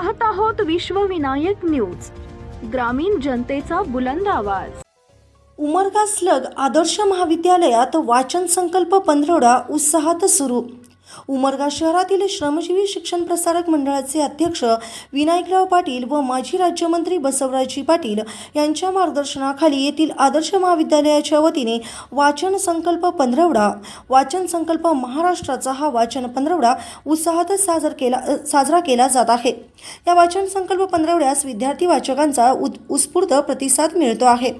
पाहत आहोत विश्वविनायक न्यूज ग्रामीण जनतेचा बुलंद आवाज. उमरगा स्लग आदर्श महाविद्यालयात वाचन संकल्प पंधरवडा उत्साहात सुरू. उमरगा शहरातील श्रमजीवी शिक्षण प्रसारक मंडळाचे अध्यक्ष विनायकराव पाटील व माजी राज्यमंत्री बसवराजजी पाटील यांच्या मार्गदर्शनाखाली येथील आदर्श महाविद्यालयाच्या वतीने वाचन संकल्प पंधरवडा वाचन संकल्प महाराष्ट्राचा हा वाचन पंधरवडा उत्साहातच साजर केला साजरा केला जात आहे. या वाचन संकल्प पंधरवड्यास विद्यार्थी वाचकांचा उत उत्स्फूर्त प्रतिसाद मिळतो आहे.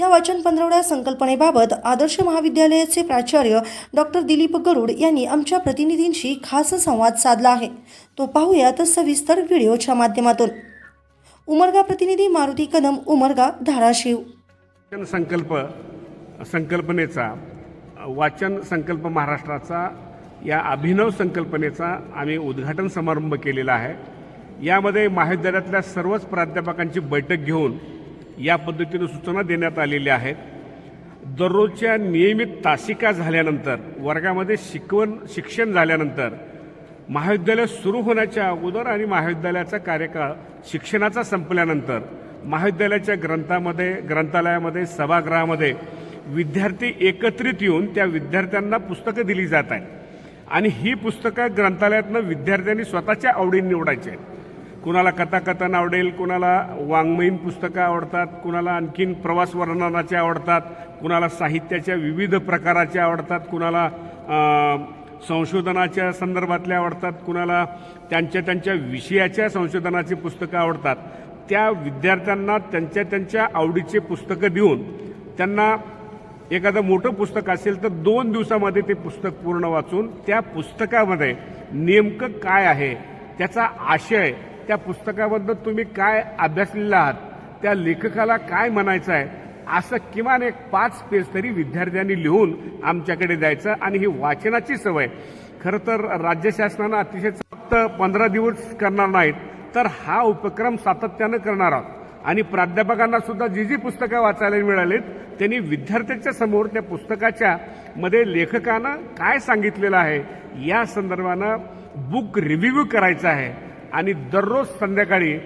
या वाचन पंधरवड्या संकल्पनेबाबत आदर्श महाविद्यालयाचे प्राचार्य डॉक्टर दिलीप गरुड यांनी आमच्या प्रतिनिधींशी खास संवाद साधला आहे. तो पाहूयात सविस्तर व्हिडिओच्या माध्यमातून. उमरगा प्रतिनिधी मारुती कदम उमरगा धाराशिव. संकल्प संकल्पनेचा वाचन संकल्प महाराष्ट्राचा या अभिनव संकल्पनेचा आम्ही उद्घाटन समारंभ केलेला आहे. यामध्ये महाविद्यालयातल्या सर्वच प्राध्यापकांची बैठक घेऊन या पद्धतीनं सूचना देण्यात आलेल्या आहेत. दररोजच्या नियमित तासिका झाल्यानंतर वर्गामध्ये शिकवण शिक्षण झाल्यानंतर महाविद्यालय सुरू होण्याच्या अगोदर आणि महाविद्यालयाचा कार्यकाळ शिक्षणाचा संपल्यानंतर महाविद्यालयाच्या ग्रंथामध्ये ग्रंथालयामध्ये सभागृहामध्ये विद्यार्थी एकत्रित येऊन त्या विद्यार्थ्यांना पुस्तकं दिली जात आहेत. आणि ही पुस्तकं ग्रंथालयातनं विद्यार्थ्यांनी स्वतःच्या आवडीने निवडायची आहेत. कुणाला कथाकथन आवडेल कुणाला वाङ्मयीन पुस्तकं आवडतात कुणाला आणखीन प्रवास वर्णनाचे आवडतात कुणाला साहित्याच्या विविध प्रकाराचे आवडतात कुणाला संशोधनाच्या संदर्भातले आवडतात कुणाला त्यांच्या त्यांच्या विषयाच्या संशोधनाची पुस्तकं आवडतात. त्या विद्यार्थ्यांना त्यांच्या त्यांच्या आवडीचे पुस्तकं देऊन त्यांना एखादं मोठं पुस्तक असेल तर दोन दिवसामध्ये ते पुस्तक पूर्ण वाचून त्या पुस्तकामध्ये नेमकं काय आहे त्याचा आशय त्या पुस्तकाबद्दल तुम्ही काय अभ्यासलेला आहात? त्या लेखकाला काय म्हणायचं आहे? असं किमान एक पाच पेज तरी विद्यार्थ्यांनी लिहून आमच्याकडे द्यायचं आणि ही वाचनाची सवय. खरं तर राज्य शासनानं अतिशय फक्त पंधरा दिवस करणार नाहीत तर हा उपक्रम सातत्यानं करणार आहोत. आणि प्राध्यापकांना सुद्धा जी जी पुस्तकं वाचायला मिळालीत त्यांनी विद्यार्थ्यांच्या समोर त्या पुस्तकाच्या मध्ये लेखकानं काय सांगितलेलं आहे? या संदर्भानं बुक रिव्ह्यू करायचं आहे. आणि दररोज संध्याकाळी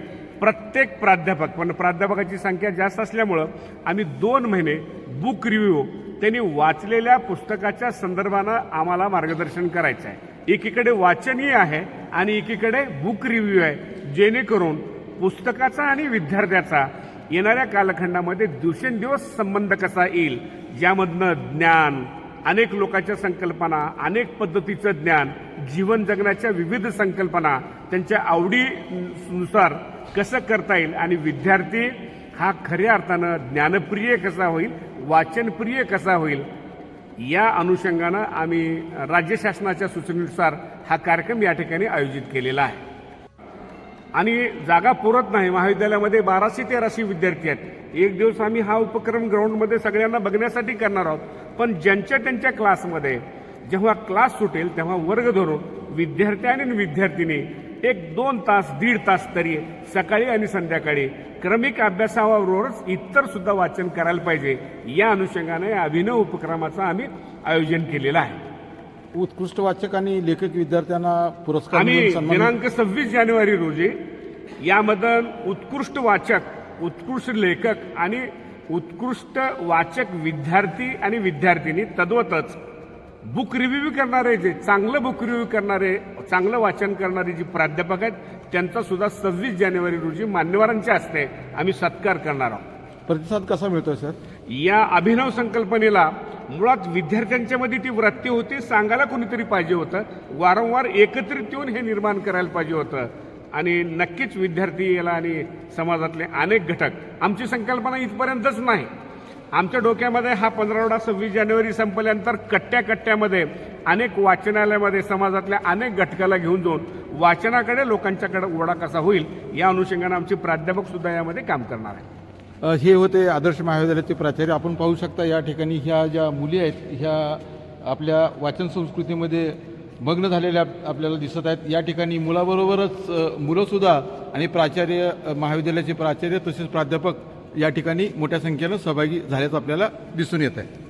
प्रत्येक प्राध्यापक पण प्राध्यापकाची संख्या जास्त असल्यामुळं आम्ही दोन महिने बुक रिव्ह्यू त्यांनी वाचलेल्या पुस्तकाच्या संदर्भानं आम्हाला मार्गदर्शन करायचं आहे. एकीकडे वाचनीय आहे आणि एकीकडे बुक रिव्ह्यू आहे जेणेकरून पुस्तकाचा आणि विद्यार्थ्याचा येणाऱ्या कालखंडामध्ये दिवसेंदिवस संबंध कसा येईल ज्यामधनं ज्ञान अनेक लोकांच्या संकल्पना अनेक पद्धतीचं ज्ञान जीवन जगण्याच्या विविध संकल्पना त्यांच्या आवडीनुसार कसं करता येईल? आणि विद्यार्थी हा खऱ्या अर्थानं ज्ञानप्रिय कसा होईल? वाचनप्रिय कसा होईल? या अनुषंगानं आम्ही राज्य शासनाच्या सूचनेनुसार हा कार्यक्रम या ठिकाणी आयोजित केलेला आहे. आणि जागा पुरत नाही. महाविद्यालयामध्ये बाराशे तेराशे विद्यार्थी आहेत. एक दिवस आम्ही हा उपक्रम ग्राउंडमध्ये सगळ्यांना बघण्यासाठी करणार आहोत. पण ज्यांच्या त्यांच्या क्लासमध्ये जेव्हा क्लास सुटेल तेव्हा वर्ग धरून विद्यार्थी आणि विद्यार्थिनी एक दोन तास दीड तास तरी सकाळी आणि संध्याकाळी. क्रमिक अभ्यासाबरोबरच इतर सुद्धा वाचन करायला पाहिजे. या अनुषंगाने या अभिनव उपक्रमाचं आम्ही आयोजन केलेलं आहे. उत्कृष्ट वाचक आणि लेखक विद्यार्थ्यांना पुरस्कार दिनांक सव्वीस जानेवारी रोजी यामधून उत्कृष्ट वाचक उत्कृष्ट लेखक आणि उत्कृष्ट वाचक विद्यार्थी आणि विद्यार्थिनी तद्वतच बुक रिव्ह्यू करणारे जे चांगलं बुक रिव्ह्यू करणारे चांगलं वाचन करणारे जी प्राध्यापक आहेत त्यांचा सुद्धा सव्वीस जानेवारी रोजी मान्यवरांच्या हस्ते आम्ही सत्कार करणार आहोत. प्रतिसाद कसा मिळतोय सर? या अभिनव संकल्पनेला मुळात विद्यार्थ्यांच्या मध्ये ती वृत्ती होती सांगायला कोणीतरी पाहिजे होतं. वारंवार एकत्रित येऊन हे निर्माण करायला पाहिजे होतं. आणि नक्कीच विद्यार्थी याला आणि समाजातले अनेक घटक आमची संकल्पना इथपर्यंतच नाही. आमच्या डोक्यामध्ये हा पंधरावडा सव्वीस जानेवारी संपल्यानंतर कट्ट्या कट्ट्यामध्ये अनेक वाचनालयामध्ये समाजातल्या अनेक घटकाला घेऊन जाऊन वाचनाकडे लोकांच्याकडे ओढा कसा होईल या अनुषंगाने आमचे प्राध्यापक सुद्धा यामध्ये काम करणार आहे हे होते आदर्श महाविद्यालयाचे प्राचार्य. आपण पाहू शकता या ठिकाणी ह्या ज्या मुली आहेत ह्या आपल्या वाचन संस्कृतीमध्ये मग्न झालेल्या आपल्याला दिसत आहेत. या ठिकाणी मुलाबरोबरच मुलंसुद्धा आणि प्राचार्य महाविद्यालयाचे प्राचार्य तसेच प्राध्यापक या ठिकाणी मोठ्या संख्येनं सहभागी झाल्याचं आपल्याला दिसून येत आहे